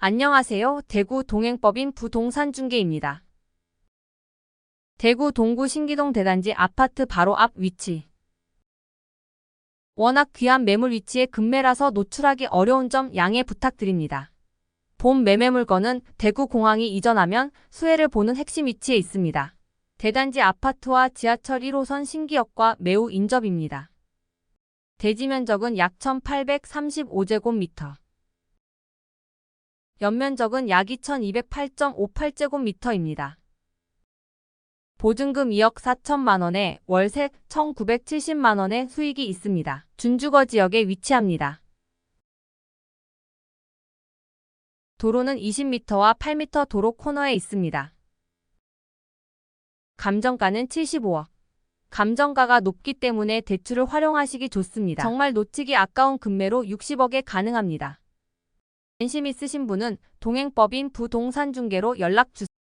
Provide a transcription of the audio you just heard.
안녕하세요. 대구 동행법인 부동산 중개입니다. 대구 동구 신기동 대단지 아파트 바로 앞 위치. 워낙 귀한 매물 위치에 급매라서 노출하기 어려운 점 양해 부탁드립니다. 본 매매 물건은 대구 공항이 이전하면 수혜를 보는 핵심 위치에 있습니다. 대단지 아파트와 지하철 1호선 신기역과 매우 인접입니다. 대지 면적은 약 1835제곱미터. 연면적은 약 2208.58제곱미터입니다. 보증금 2억 4천만 원에 월세 1,970만 원의 수익이 있습니다. 준주거 지역에 위치합니다. 도로는 20m와 8m 도로 코너에 있습니다. 감정가는 75억. 감정가가 높기 때문에 대출을 활용하시기 좋습니다. 정말 놓치기 아까운 금매로 60억에 가능합니다. 관심 있으신 분은 동행법인 부동산 중개로 연락 주세요.